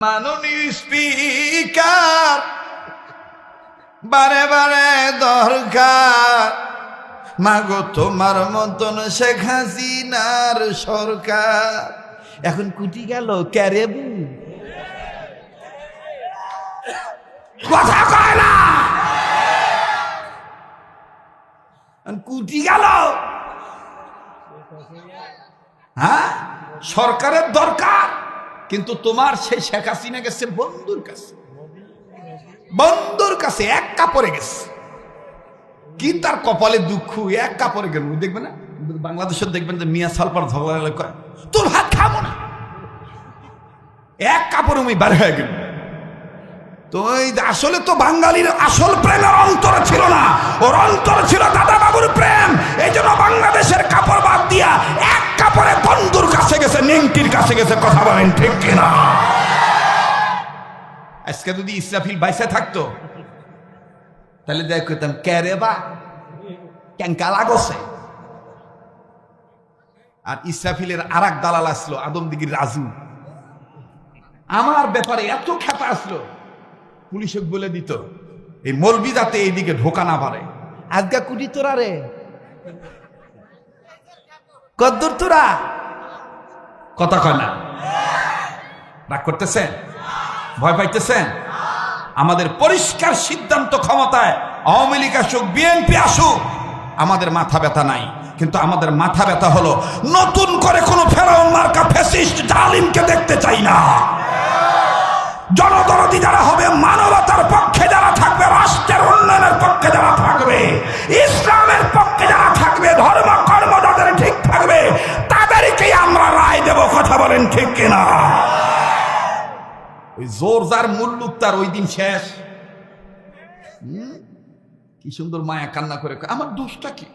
মাননীয় স্পিকার বারে বারে দরকার। মাগো তোমার মতন শেখ হাসিনার সরকার। এখন কুটি গেল ক্যারে কথা কয় না! কুটি গেল। হ্যাঁ? সরকারের দরকার। কিন্তু তোমার সেই শেখ হাসিনা গেছে বন্ধুর কাছে। বন্ধুর কাছে এক কাপড়ে গেছে। কি তার কপালে দুঃখ, এক কাপড়ে গেল। দেখবে না? বাংলাদেশের দেখবেন যে মিয়া সালপার ঝগড়া কয়, তোর ভাত খাব না। এক কাপড়ে আমি বার হয়ে গেল। তো আসলে তো বাঙালির আসল প্রেমের অন্তর ছিল না। ওর অন্তর ছিল দাদা বাবুর প্রেম। এই জন্য বাংলাদেশের কাপড় বাদ দিয়া এক কাপড়ে বন্ধুর কাছে গেছে নিংটির কাছে গেছে, কথা বলেন ঠিক কিনা? আজকে যদি ইসরাফিল বাইসে থাকতো, তাহলে দেখ করতাম ক্যারে বা? ক্যাঙ্কা লাগছে। আর ইসরাফিলের আর এক দালাল আসলো আদমদিগির রাজু। আমার ব্যাপারে এত খ্যাপা আসলো। পুলিশে বলে দিত, এই মলবি যাতে এইদিকে ঢোকা না পারে। আজকা কুটি তোরা রে? কদ্দুর তোরা? কথা কয় না। রাগ করতেছেন? ভয় পাইতেছেন? আমাদের পরিষ্কার সিদ্ধান্ত ক্ষমতায় আওয়ামী লীগ আসুক, বিএনপি আসুক, আমাদের মাথা ব্যথা নাই। কিন্তু আমাদের মাথা ব্যথা হলো নতুন করে কোনো ফেরাউন মার্কা ফ্যাসিস্ট জালিমকে দেখতে চাই না। জনদরদি যারা হবে, মানবতার পক্ষে যারা থাকবে, রাষ্ট্রের উন্নয়নের পক্ষে যারা থাকবে, ইসলামের বলেন ঠিক কিনা? ওই জোর যার মুল্লুক তার ওই দিন শেষ? কি সুন্দর মায়া কান্না করে আমার দোষটা কি?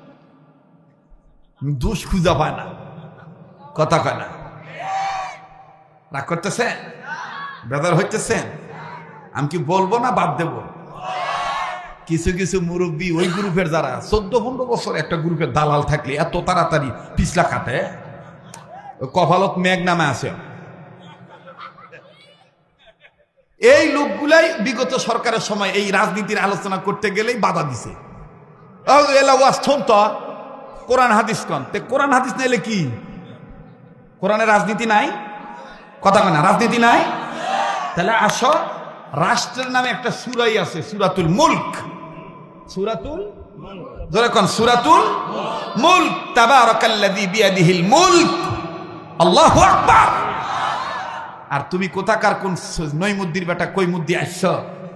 দোষ খুঁজা পায় না। কথা কয় না। রাগ করতেছেন? বেদার হইতেছেন? আমি কি বলব না বাদ দেব? কিছু কিছু মুরব্বী ওই গ্রুপের যারা, চোদ্দ পনেরো বছর একটা গ্রুপের দালাল থাকলে এত তাড়াতাড়ি পিছলা কাটে কপালত মেঘ নামে আছে। এই লোকগুলাই বিগত সরকারের সময় এই রাজনীতির আলোচনা করতে গেলেই বাধা দিছে। কোরআন হাদিস কন। তে কোরআন হাদিস নাইলে কি? কোরআনে রাজনীতি নাই? কথা কয় না, রাজনীতি নাই? তাহলে আসো, রাষ্ট্রের নামে একটা সুরাই আছে, সুরাতুল মুলক। সুরাতুল ধরে কোন, সুরাতুল মুলক। তাবারাকাল্লাযী বিয়াদিহিল মুলক। আল্লাহু আকবার। আর তুমি কোথাকার কোন নৈমুদ্দির বেটা কই মুদ্দি আসছ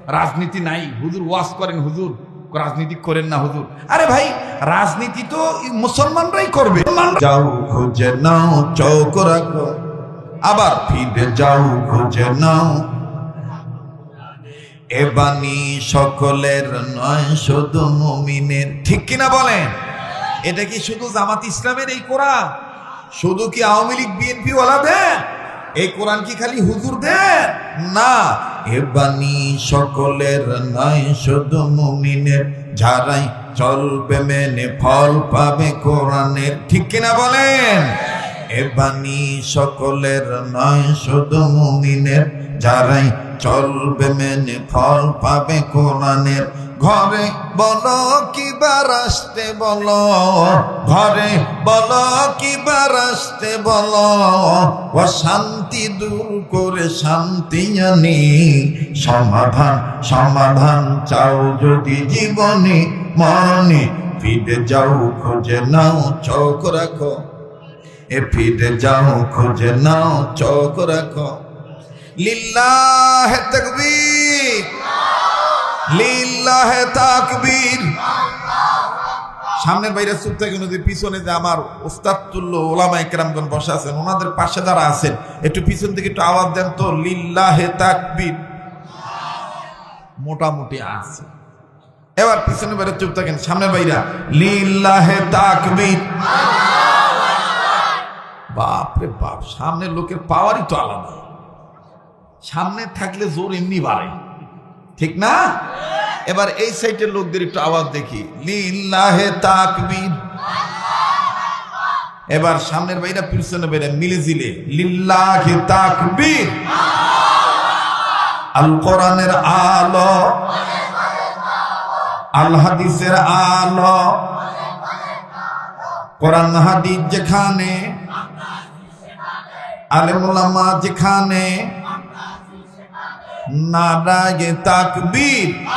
রাজনীতি নাই। হুজুর ওয়াজ করেন হুজুর। রাজনীতি করেন না হুজুর। আরে ভাই, রাজনীতি তো মুসলমানরাই করবে। আবার ফিরে যাও, খুঁজে নাও। এ বাণী সকলের নয়, শুধু মুমিনের। ঠিক কিনা বলেন? এটা কি শুধু জামাত ইসলামের এই কোরআন? শুধু কি আওয়ামী লীগ বিএনপি ওয়ালা দেন? এই কোরআন কি খালি হুজুর দেন? না। এ বাণী সকলের নয় শুধু মুমিনের। যারাই চলবে মেনে ফল পাবে কোরআনের। ঠিক কিনা বলেন? এ বাণী সকলের নয় শুধু মুমিনের। যারাই চলবে মেনে ফল পাবে কোরআনের। ঘরে বলো কিবার আসতে বলো, ঘরে বলো কিবার আসতে বলো, অশান্তি দূর করে শান্তি আনি, সমাধান সমাধান চাও যদি জীবনে, মরণে, ফিরে যাও, খোঁজে নাও, চোখ রাখো। এ ফিরে যাও, খোঁজে নাও, চোখ রাখো। লিল্লাহ তকবীর। সামনের বাইরে চুপ থাকে নদীর পিছনে যে আমার ওস্তাদতুল্য ওলামা একরামগণ বসে আছেন, ওনাদের পাশে যারা আছেন, একটু পিছন থেকে একটু আওয়াজ দেন তো, লিল্লাহে তাকবীর। মোটামুটি আছে। এবার পিছনে বাইরে চুপ থাকেন, সামনের বাইরা, লিল্লাহে তাকবীর। বাপ রে বাপ, সামনের লোকের পাওয়ারই তো আলাদা। সামনে থাকলে জোর এমনি বাড়ে। ঠিক না? এবার এই সাইডের লোকদের একটু আওয়াজ দেখি। লিল্লাহে তাকবীর। এবার সামনের বাইরা পিছনে বাইরা মিলে জিলে, লিল্লাহে তাকবীর। আল কোরআনের আলো, আল হাদিসের আলো। কোরআন হাদিস যেখানে আলেমুলামা যেখানে নারায়ে তাকবীর।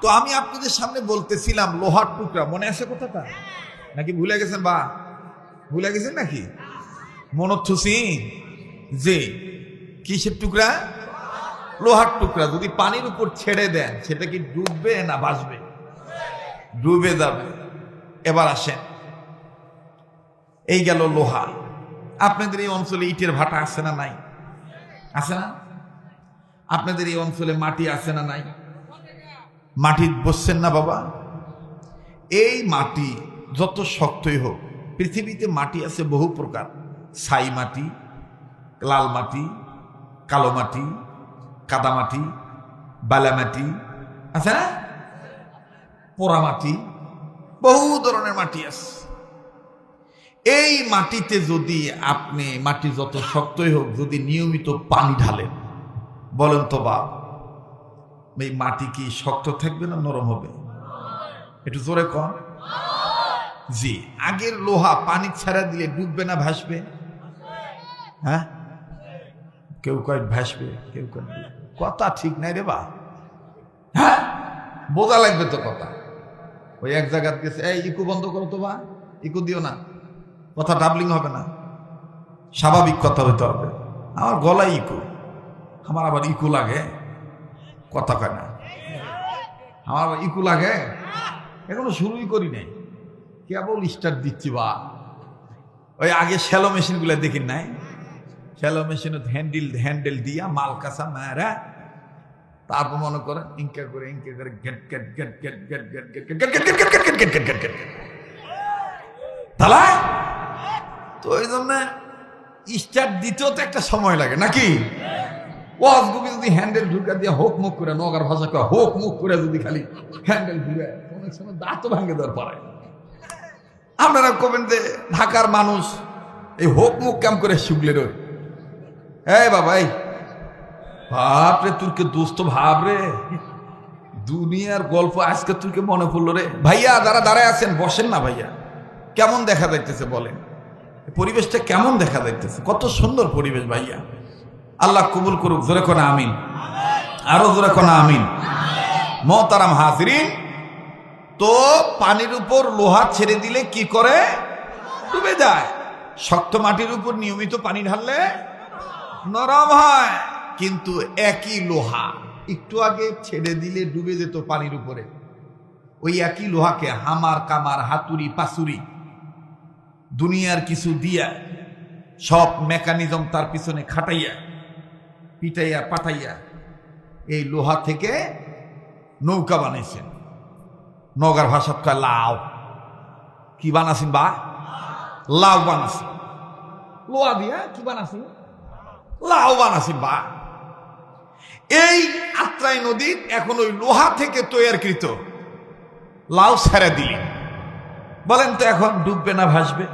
তো আমি আপনাদের সামনে বলতেছিলাম লোহার টুকরা। মনে আছে কথাটা? নাকি ভুলে গেছেন বা? ভুলে গেছেন নাকি? মনোথুসি যে কিসের টুকরা? লোহার টুকরা। যদি পানির উপর ছেড়ে দেন, সেটা কি ডুববে না ভাসবে? ডুবে যাবে। এবার আসেন। এই গেল লোহা। আপনাদের এই অঞ্চলে ইটের ভাটা আছে না নাই? আছে না? আপনাদের এই অঞ্চলে মাটি আছে না নাই? মাটি বসছেন না বাবা? এই মাটি যত শক্তই হোক, পৃথিবীতে মাটি আছে বহু প্রকার। ছাই মাটি, লাল মাটি, কালো মাটি, কাদা মাটি, বালা মাটি, আছে না? পোড়া মাটি, বহু ধরনের মাটি আছে। এই মাটিতে যদি আপনি, মাটি যত শক্তই হোক, যদি নিয়মিত পানি ঢালেন বলেন তো বাপ, এই মাটি কি শক্ত থাকবে না নরম হবে? একটু জোরে কম জি, আগের লোহা পানি ছাড়া দিলে ডুববে না, ভাসবে? হ্যাঁ? কেউ কয় ভাসবে, কেউ কয় কথা ঠিক নাই রে বা হ্যাঁ? বোঝা লাগবে তো কথা। ওই এক জায়গার গেছে এই ইকু বন্ধ করো তো বা ইকু দিও না। কথা ডাবলিং হবে না। স্বাভাবিক কথা হইতে হবে। আমার গলায় ইকু। আমার আবার ইকু লাগে কথা কয় না আমার আবার ইকু লাগে এখনও শুরুই করি নাই কেবল স্টার্ট দিচ্ছি বা ওই আগে শ্যালো মেশিনগুলো দেখি নাই শ্যালো মেশিনে হ্যান্ডেল হ্যান্ডেল দিয়া মাল কাঁচা মায়েরা তারপর মনে করেন ইনকা করে ইনকা করে gate gate gate gate gate gate gate gate gate gate gate gate gate gate gate gate তালা তো ওই জন্য স্টার্ট দিতেও তো একটা সময় লাগে নাকি ওয়াজ গুবি যদি হ্যান্ডেল ঢুকা দিয়ে হোক মুখ করে, নগার ভাষা কয়, হোক মুখ করে যদি খালি হ্যান্ডেল ঘুরে অনেক সময় দাঁতও ভাঙে দেওয়ার পারে। আপনারা কবেন যে ঢাকার মানুষ এই হোক মুখ কাম করে শুকলে রই। এই বাবা, এই। বাপ রে তুরকে দোস্ত ভাব রে? দুনিয়ার গল্প আজকে তুরকে মনে পড়ল রে? ভাইয়া, যারা দাঁড়ায় আছেন, বসেন না ভাইয়া। কেমন দেখা যাইতেছে বলেন? পরিবেশটা কেমন দেখা যাইতেছে? কত সুন্দর পরিবেশ ভাইয়া। আল্লাহ কবুল করুক, জোরে কোনা আমিন। আরও জোরে কোনা আমিন। মহতারাম হাজরিন, তো পানির উপর লোহা ছেড়ে দিলে কি করে? ডুবে যায়। শক্ত মাটির উপর নিয়মিত পানি ঢাললে নরম হয়, কিন্তু একই লোহা একটু আগে ছেড়ে দিলে ডুবে যেত পানির উপরে। ওই একই লোহাকে হামার, কামার, হাতুড়ি পাসুরি দুনিয়ার কিছু দিয়া সব মেকানিজম তার পিছনে খাটাইয়া পিটাইয়া, পাঠাইয়া এই লোহা থেকে নৌকা বানাইছেন। নগার ভাষাত কয় লাও কি বানাছেন বা? লাউ বানাছেন। লোহা দিয়া কি বানাছেন? লাউ বানাছেন বা? এই আত্রাই নদীর এখন ওই লোহা থেকে তৈয়ারকৃত লাউ ছেড়ে দিলেন। বলেন তো এখন ডুববে না ভাসবে?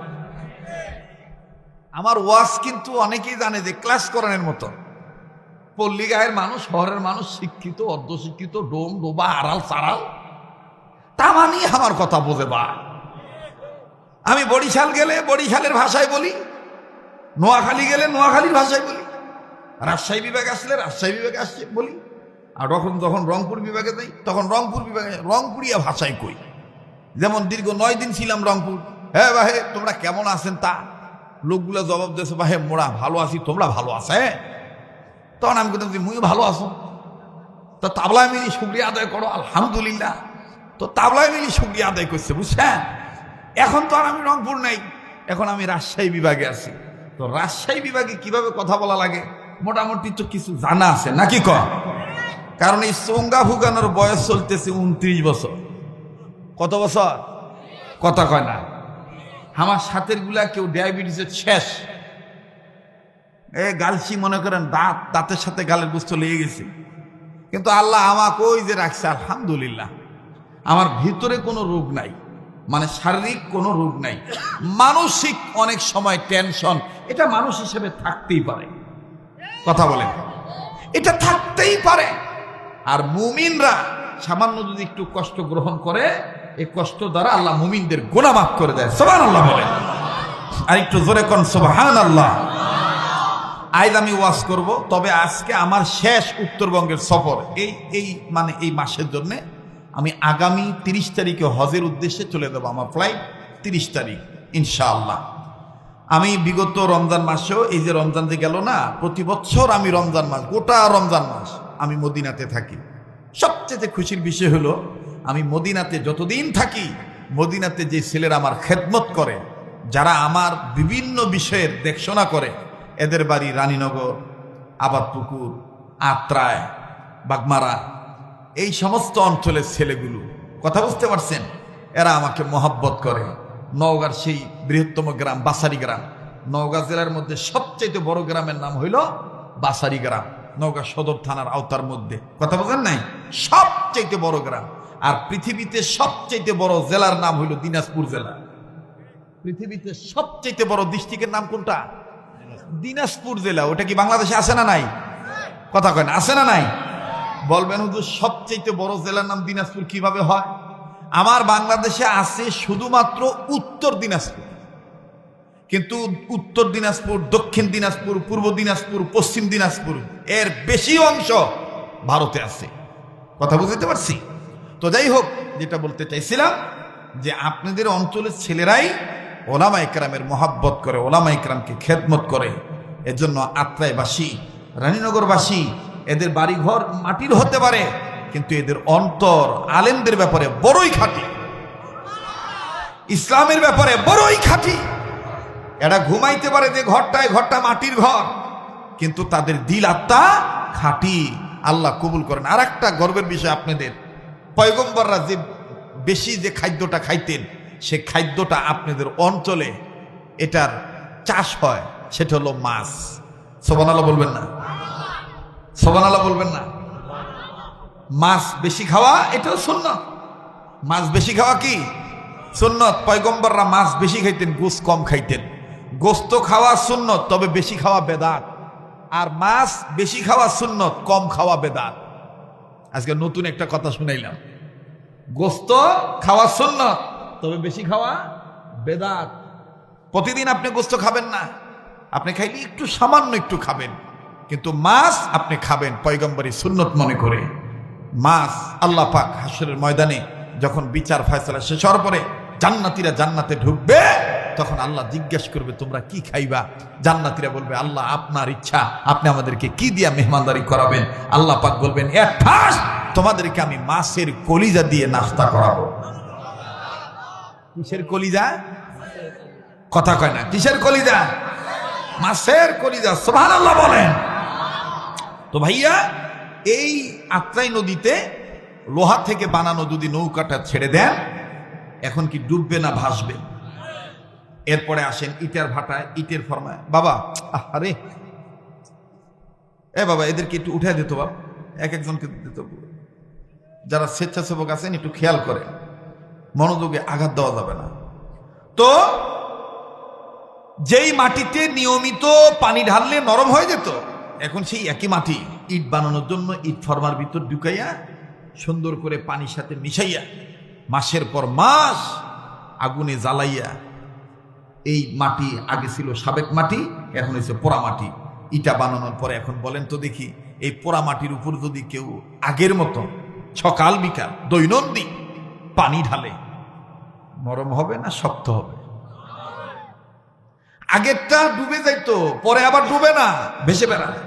আমার ওয়াজ কিন্তু অনেকেই জানে যে ক্লাস করানোর মতো পল্লী গায়ের মানুষ, শহরের মানুষ শিক্ষিত, অর্ধশিক্ষিত, ডোম, ডোবা, আড়াল সারাল তা মানি আমার কথা বোঝে বা। আমি বরিশাল গেলে বরিশালের ভাষায় বলি, নোয়াখালী গেলে নোয়াখালীর ভাষায় বলি, রাজশাহী বিভাগে আসলে রাজশাহী বিভাগে আসছে বলি, আর যখন যখন রংপুর বিভাগে যাই, তখন রংপুর বিভাগে, রংপুরিয়া ভাষায় কই। যেমন দীর্ঘ নয় দিন ছিলাম রংপুর। হ্যাঁ বাহে, তোমরা কেমন আছেন তা? লোকগুলো জবাব দিয়েছে বাহে মোড়া ভালো আছি, তোমরা ভালো আছে তখন আমি যে মুই ভালো আছো? তো তাবলায় মিলি শুক্রিয়া আদায় করো, আলহামদুলিল্লাহ। তো তাবলায় মিলি শুক্রিয়া আদায় করছে, বুঝছেন? এখন তো আর আমি রংপুর নাই, এখন আমি রাজশাহী বিভাগে আছি। তো রাজশাহী বিভাগে কীভাবে কথা বলা লাগে? মোটামুটি তো কিছু জানা আছে, নাকি ক? কারণ এই চোঙ্গা ফুগানোর বয়স চলতেছে উনত্রিশ বছর। কত বছর? কথা কয় না। আমার সাথেরগুলা কেউ ডায়াবেটিসের শেষ। এ গালছি মনে করেন দাঁত, দাঁতের সাথে গালের বুঝতে লেগে গেছে। কিন্তু আল্লাহ আমাকে ওই যে রাখছে, আলহামদুলিল্লাহ। আমার ভিতরে কোনো রোগ নাই মানে শারীরিক কোনো রোগ নাই। মানসিক অনেক সময় টেনশন, এটা মানুষ হিসেবে থাকতেই পারে। কথা বলেন। এটা থাকতেই পারে। আর মুমিনরা সামান্য যদি একটু কষ্ট গ্রহণ করে, এই কষ্ট দ্বারা আল্লাহ মুমিনদের গোনা মাফ করে দেয়। সোবান আল্লাহ বলে আর একটু জোরে কোন সোবাহান আল্লাহ আজ আমি ওয়াজ করব, তবে আজকে আমার শেষ উত্তরবঙ্গের সফর। এই এই মানে এই মাসের জন্য আমি আগামী তিরিশ তারিখে হজের উদ্দেশ্যে চলে যাব আমার ফ্লাইট তিরিশ তারিখ, ইনশাআল্লাহ। আমি বিগত রমজান মাসেও, এই যে রমজান যে গেল না, প্রতি বছর আমি রমজান মাস, গোটা রমজান মাস আমি মদিনাতে থাকি। সবচেয়ে খুশির বিষয় হলো, আমি মদিনাতে যতদিন থাকি, মদিনাতে যে ছেলেরা আমার খেদমত করে, যারা আমার বিভিন্ন বিষয়ের দেখশোনা করে এদের বাড়ি রানীনগর, আবাদপুকুর, আত্রায়, বাগমারা, এই সমস্ত অঞ্চলের ছেলেগুলো। কথা বুঝতে পারছেন? এরা আমাকে মহাব্বত করে। নওগাঁর সেই বৃহত্তম গ্রাম বাসারি গ্রাম। নওগাঁ জেলার মধ্যে সবচেয়ে বড় গ্রামের নাম হইল বাসারি গ্রাম। নওগাঁ সদর থানার আওতার মধ্যে। কথা বলেন নাই? সবচেয়ে বড় গ্রাম। আর পৃথিবীতে সবচেয়ে বড় জেলার নাম হইল দিনাজপুর জেলা। পৃথিবীতে সবচেয়ে বড় ডিস্ট্রিক্টের নাম কোনটা? দিনাজপুর জেলা, ওটা কি বাংলাদেশে আছে না নাই? কথা কয় না, আছে না নাই? বলবেন হুজুর সবচেয়ে বড় জেলার নাম দিনাজপুর কীভাবে হয়? আমার বাংলাদেশে আছে শুধুমাত্র উত্তর দিনাজপুর। কিন্তু উত্তর দিনাজপুর, দক্ষিণ দিনাজপুর, পূর্ব দিনাজপুর, পশ্চিম দিনাজপুর, এর বেশি অংশ ভারতে আছে। কথা বুঝতে পারছি? তো যাই হোক, যেটা বলতে চাইছিলাম যে আপনাদের অঞ্চলের ছেলেরাই ওলামা ইকরামের মহাব্বত করে, ওলামা ইকরামকে খেদমত করে, এজন্য আত্রাইবাসী, রানীনগরবাসী, এদের বাড়িঘর মাটির হতে পারে, কিন্তু এদের অন্তর আলেমদের ব্যাপারে বড়ই খাঁটি। ইসলামের ব্যাপারে বড়ই খাঁটি। এরা ঘুমাইতে পারে যে ঘরটায়, ঘরটা মাটির ঘর, কিন্তু তাদের দিল আত্মা খাঁটি। আল্লাহ কবুল করেন। আর একটা গর্বের বিষয় আপনাদের। পয়গম্বররা যে বেশি যে খাদ্যটা খাইতেন সে খাদ্যটা আপনাদের অঞ্চলে এটার চাষ হয়, সেটা হলো মাছ। সোবান আল্লাহ বলবেন না। সোবান আল্লাহ বলবেন না। মাছ বেশি খাওয়া, এটাও সুন্নত। মাছ বেশি খাওয়া কি? সুন্নত। পয়গম্বররা মাছ বেশি খাইতেন গোস কম খাইতেন। গোস্ত খাওয়া সুন্নত, তবে বেশি খাওয়া বেদাত। আর মাছ বেশি খাওয়া সুন্নত, কম খাওয়া বেদাত। আজকে নতুন একটা কথা শুনাইলাম। গোস্ত খাওয়া সুন্নত তবে বেশি খাওয়া বেদাত। প্রতিদিন আপনি গোস্ত খাবেন না। আপনি খাইলে একটু সামান্য একটু খাবেন। কিন্তু মাছ আপনি খাবেন, পয়গম্বরী সুন্নত মনে করে। মাছ আল্লাহ পাক হাসরের ময়দানে যখন বিচার ফয়সলা শেষ হওয়ার পরে জান্নাতিরা জান্নাতে ঢুকবে, তখন আল্লাহ জিজ্ঞেস করবে, তোমরা কি খাইবা? জান্নাতিরা বলবে, আল্লাহ, আপনার ইচ্ছা, আপনি আমাদেরকে কি দিয়া মেহমানদারি করাবেন? আল্লাহ পাক বলবেন এক তোমাদেরকে আমি মাছের কলিজা দিয়ে নাস্তা করাবো। কিসের কলিজা? কথা কয় না, কিসের কলিজা? মাছের কলিজা সোভান আল্লাহ বলেন। তো ভাইয়া, এই আত্রাই নদীতে লোহা থেকে বানানো যদি নৌকাটা ছেড়ে দেন, এখন কি ডুববে না ভাসবে? এরপরে আসেন ইটের ভাটায়, ইটের ফরমায়। বাবা আরে এ বাবা, এদেরকে একটু উঠে দিত বাবা এক একজনকে দিত যারা স্বেচ্ছাসেবক আছেন, একটু খেয়াল করে মনোযোগে আঘাত দেওয়া যাবে না। তো যেই মাটিতে নিয়মিত পানি ঢাললে নরম হয়ে যেত, এখন সেই একই মাটি ইট বানানোর জন্য ইট ফর্মার ভিতর ঢুকাইয়া সুন্দর করে পানির সাথে মিশাইয়া মাসের পর মাস আগুনে জ্বালাইয়া এই মাটি আগে ছিল সাবেক মাটি, এখন হয়েছে পোড়া মাটি। ইটা বানানোর পরে এখন বলেন তো দেখি, এই পোড়া মাটির উপর যদি কেউ আগের মতো সকাল বিকাল দৈনন্দিন পানি ঢালে। নরম হবে না শক্ত হবে? আগেরটা ডুবে যাইতো, পরে আবার ডুবে না, ভেসে বেড়ায়।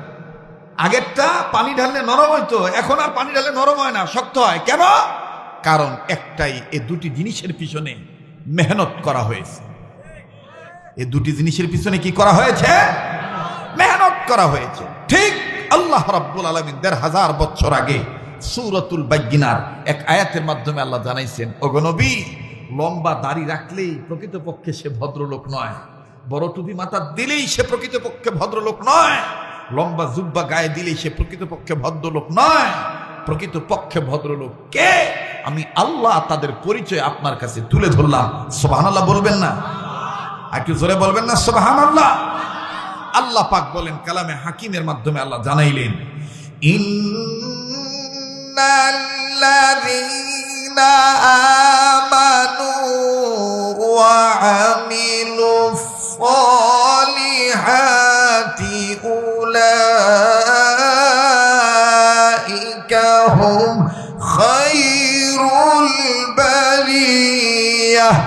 আগেরটা পানি ঢাললে নরম হইতো, এখন আর পানি ঢাললে নরম হয় না, শক্ত হয়। কেন? কারণ একটাই, এ দুটি জিনিসের পিছনে মেহনত করা হয়েছে। এ দুটি জিনিসের পিছনে কি করা হয়েছে? মেহনত করা হয়েছে। ঠিক আল্লাহ রাব্বুল আলমিন দেড় হাজার বছর আগে সুরতুল বাইগিনার এক আয়াতের মাধ্যমে আল্লাহ জানাইছেন অগনবী লম্বা দাড়ি রাখলেই প্রকৃতপক্ষে সে ভদ্রলোক নয়। বড় টুপি মাথা দিলেই সে প্রকৃতপক্ষে ভদ্রলোক নয়। লম্বা জুব্বা গায়ে দিলেই সে প্রকৃতপক্ষে ভদ্রলোক নয়। প্রকৃতপক্ষে ভদ্রলোক কে? আমি আল্লাহ তাদের পরিচয় আপনার কাছে তুলে ধরলাম। সোবাহান বলবেন না? আর একটু জোরে বলবেন না? সোবাহান আল্লাহ আল্লাহ পাক বলেন, কালামে হাকিমের মাধ্যমে আল্লাহ জানাইলেন ইন্নাল্লাযীনা আমানু ওয়া আমিলুস সালিহাতি উলাইকা হুম খায়রুল বারিয়াহ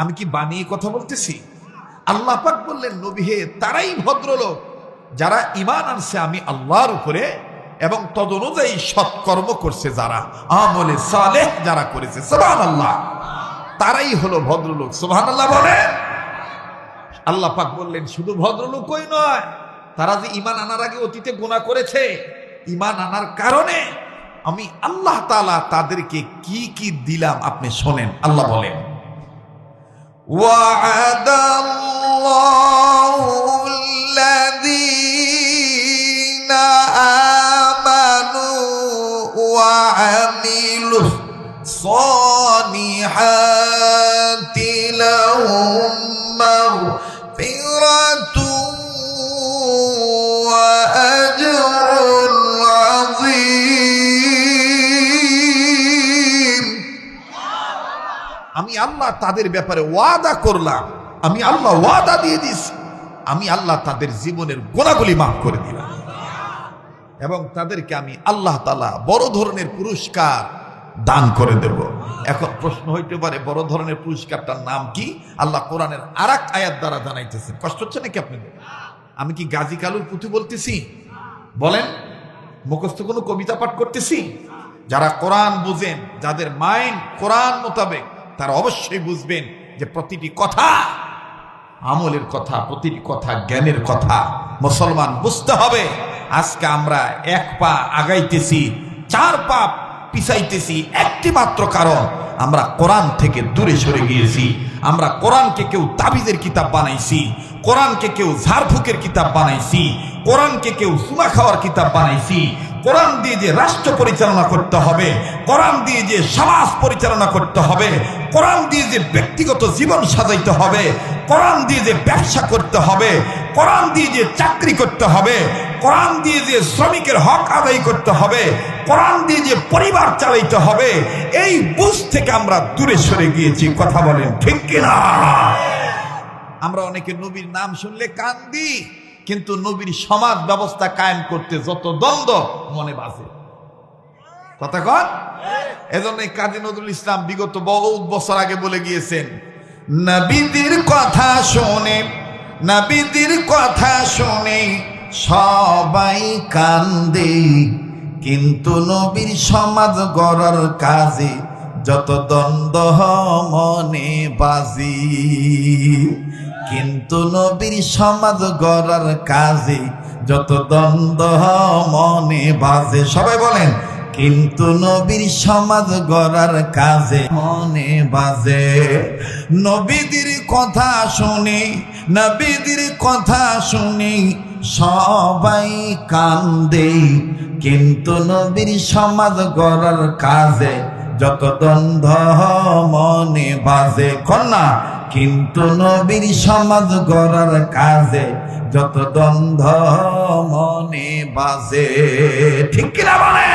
আমি কি বানিয়ে কথা বলতেছি? আল্লাহ পাক বললেন, নবী হে, তারাই ভদ্রলোক। যারা ইমান আনছে, আমি আল্লাহর উপরে এবং তদনুযায়ী সৎকর্ম করছে যারা, আমলে সালেহ যারা করেছে সোহান আল্লাহ তারাই হলো ভদ্রলোক সোহান আল্লাহ বলে। আল্লাহ পাক বললেন, শুধু ভদ্রলোকই নয়, তারা যে ইমান আনার আগে অতীতে গোনা করেছে ইমান আনার কারণে আমি আল্লাহ তালা তাদেরকে কি কি দিলাম, আপনি শোনেন, আল্লাহ বলেন। ওয়া الصالحات لهم مغفرة وأجر عظيم আমি আল্লাহ তাদের ব্যাপারে ওয়াদা করলাম আমি আল্লাহ ওয়াদা দিয়ে দিছি আমি আল্লাহ তাদের জীবনের গোনাগুলি মাফ করে দিলাম এবং তাদেরকে আমি আল্লাহ তালা বড় ধরনের পুরস্কার দান করে দেব। এখন প্রশ্ন হইতে পারে, বড় ধরনের পুরস্কারটার নাম কি? আল্লাহ কোরআনের আর আয়াত দ্বারা জানাইতেছেন। কষ্ট হচ্ছে নাকি আপনাদের? আমি কি গাজী কালুর পুঁথি বলতেছি? বলেন, মুখস্থ কোনো কবিতা পাঠ করতেছি? যারা কোরআন বুঝেন, যাদের মাইন্ড কোরআন মোতাবেক, তারা অবশ্যই বুঝবেন যে প্রতিটি কথা আমলের কথা, প্রতিটি কথা জ্ঞানের কথা। মুসলমান বুঝতে হবে, আজকে আমরা এক পা আগাইতেছি, চার পা পিছাইতেছি একটি মাত্র কারণ, আমরা কোরআন থেকে দূরে সরে গিয়েছি। আমরা কোরআনকে কেউ তাবিজের কিতাব বানাইছি, কোরআনকে কেউ ঝাড়ফুকের কিতাব বানাইছি, কোরআনকে কেউ সুমা খাওয়ার কিতাব বানাইছি। কোরআন দিয়ে যে রাষ্ট্র পরিচালনা করতে হবে, কোরআন দিয়ে যে সমাজ পরিচালনা করতে হবে, কোরআন দিয়ে যে ব্যক্তিগত জীবন সাজাইতে হবে, কোরআন দিয়ে যে ব্যবসা করতে হবে, কোরআন দিয়ে যে চাকরি করতে হবে, কোরআন দিয়ে যে শ্রমিকের হক আদায় করতে হবে, কোরআন দিয়ে যে পরিবার চালাইতে হবে, এই বুঝ থেকে আমরা দূরে সরে গিয়েছি, কথা বলেন, ঠিক কিনা? আমরা অনেকে নবীর নাম শুনলে কান্দি। কিন্তু নবীর সমাজ ব্যবস্থা কায়েম করতে যত দ্বন্দ্ব মনে বাজে। কথা কন? এজন্য কাজী নজরুল ইসলাম বিগত বহুত বছর আগে বলে গিয়েছেন, নবীদের কথা শুনে, নবীদের কথা শোনে, সবাই কান্দে। কিন্তু নবীর সমাজ গড়ার কাজে যত দ্বন্দ্ব মনে বাজি। কিন্তু নবীর সমাজ গড়ার কাজে যত দ্বন্দ্ব মনে বাজে, সবাই বলেন, কিন্তু নবীর সমাজ গড়ার কাজে মনে বাজে। নবীদের কথা শুনি, নবীদের কথা শুনি, সবাই কান্দে। কিন্তু নবীর সমাজ গড়ার কাজে যত দ্বন্দ্ব মনে বাজে। কন্যা কিন্তু নবীর সমাজ গড়ার কাজে যত দ্বন্দ্ব মনে বাজে। ঠিক কিনা বলে